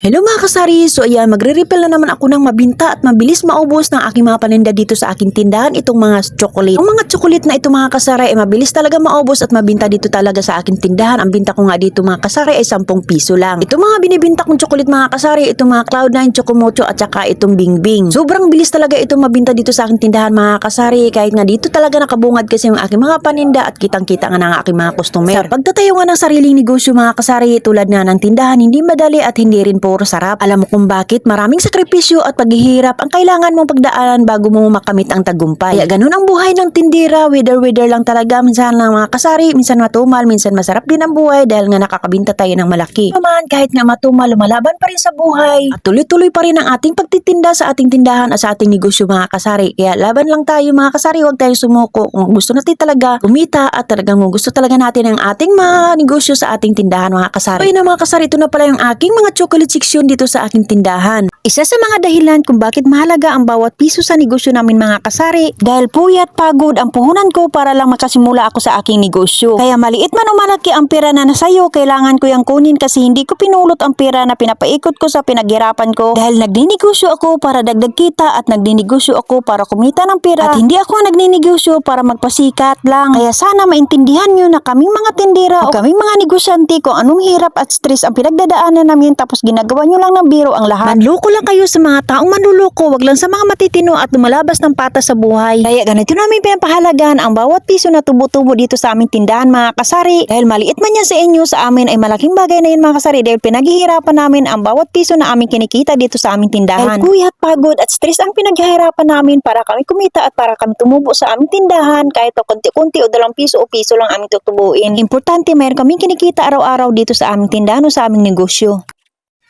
Hello mga kasari, so ayan, magre-refill na naman ako ng mabinta at mabilis maubos ng aking mga paninda dito sa aking tindahan itong mga chocolate. Ang mga chocolate na ito mga kasari ay mabilis talaga maubos at mabinta dito talaga sa aking tindahan. Ang binta ko nga dito mga kasari ay 10 piso lang. Ito mga binibinta kong chocolate mga kasari, itong mga Cloud9, Chocomocho at saka itong Bingbing. Sobrang bilis talaga itong mabinta dito sa aking tindahan mga kasari kahit nga dito talaga nakabungad kasi yung aking mga paninda at kitang-kita nga ng aking mga customer. Sa pagtatayo nga ng sariling negosyo mga kasari tulad nga ng tindahan, hindi madali at hindi rin puro sarap. Alam mo kung bakit maraming sakripisyo at paghihirap ang kailangan mong pagdaanan bago mo makamit ang tagumpay. Kaya ganun ang buhay ng tindira, wither-wither lang talaga. Minsan lang mga kasari, minsan matumal, minsan masarap din ang buhay dahil nga nakakabinta tayo ng malaki. Naman kahit nga matumal, lumalaban pa rin sa buhay. At tuloy-tuloy pa rin ang ating pagtitinda sa ating tindahan at sa ating negosyo mga kasari. Kaya laban lang tayo mga kasari, huwag tayong sumuko. Kung gusto natin talaga kumita at talagang gusto talaga natin ang ating mga negosyo sa ating tindahan mga kasari. Ayun na mga kasari, ito na pala yung aking mga chocolate section dito sa aking tindahan. Isa sa mga dahilan kung bakit mahalaga ang bawat piso sa negosyo namin mga kasari dahil puyat pagod ang puhunan ko para lang makasimula ako sa aking negosyo. Kaya maliit man o malaki ang pera na nasayo, kailangan ko yung kunin kasi hindi ko pinulot ang pera na pinapaikot ko sa pinaghirapan ko dahil nagninegosyo ako para dagdag kita at nagninegosyo ako para kumita ng pera at hindi ako nagninegosyo para magpasikat lang. Kaya sana maintindihan nyo na kaming mga tindera o kaming mga negosyante kung anong hirap at stress ang pinagdadaanan namin tapos ginagawa nyo lang ng biro ang lahat. Manloko lang kayo sa mga taong manluloko, wag lang sa mga matitino at lumalabas ng patas sa buhay. Kaya ganito namin pinapahalagan ang bawat piso na tubo-tubo dito sa aming tindahan mga kasari. Dahil maliit man yan sa inyo, sa amin ay malaking bagay na yun mga kasari dahil pinaghihirapan namin ang bawat piso na aming kinikita dito sa aming tindahan. Dahil kuyat, pagod at stress ang pinaghihirapan namin para kami kumita at para kami tumubo sa aming tindahan kahit o konti-konti o dalawang piso o piso lang aming tutubuin. Importante mayroon kaming kinikita araw-araw dito sa aming tindahan o sa aming negosyo.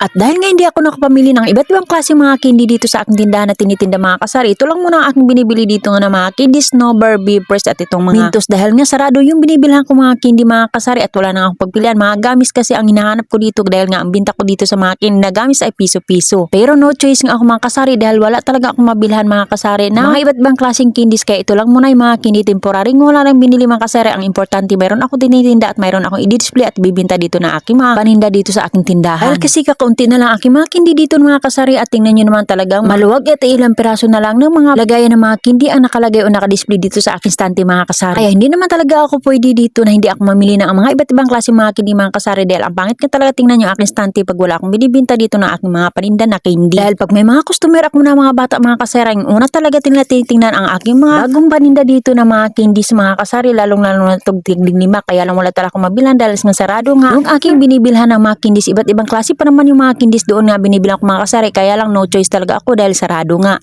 At dahil nga hindi ako nakapamili ng iba't ibang klase mga candy dito sa aking tindahan na tinitinda mga kasari, ito lang muna ang aking binibili dito nga na mga candy, snowbird, beepers at itong mga mintos. Dahil nga sarado yung binibilhan ko mga candy mga kasari at wala na akong pagpilian. Mga gamis kasi ang hinahanap ko dito dahil nga ang binta ko dito sa mga candy na gamis ay piso-piso. Pero no choice nga ako mga kasari dahil wala talaga akong mabilhan mga kasari na mga iba't ibang klaseng candies kaya ito lang muna yung mga candy temporary. Wala lang binili mga kasari. Ang importante mayroon ako tinitinda at mayroon akong i-display at bibinta dito na aking mga paninda dito sa aking tindahan. Dahil kasi kakaunti na lang aking mga kindi dito mga kasari at tingnan nyo naman talagang maluwag at ilang piraso na lang ng mga lagayan ng mga kindi ang nakalagay o nakadisplay dito sa aking stante mga kasari. Kaya hindi naman talaga ako pwede dito na hindi ako mamili ng mga iba't ibang klase mga kindi mga kasari dahil ang pangit ka talaga tingnan yung aking stante pag wala akong binibinta dito ng aking mga paninda na kindi. Dahil pag may mga customer ako na mga bata mga kasari, ang una talaga tingnan titingnan ang aking mga bagong paninda dito na mga kindi sa mga kasari lalong lalo na itong tiglinima kaya lang wala talaga akong mabilan dahil nga sarado nga yung aking binibilhan ng mga kindis iba't ibang klase pa naman yung mga kindis doon nga binibilang ko mga kasari kaya lang no choice talaga ako dahil sarado nga.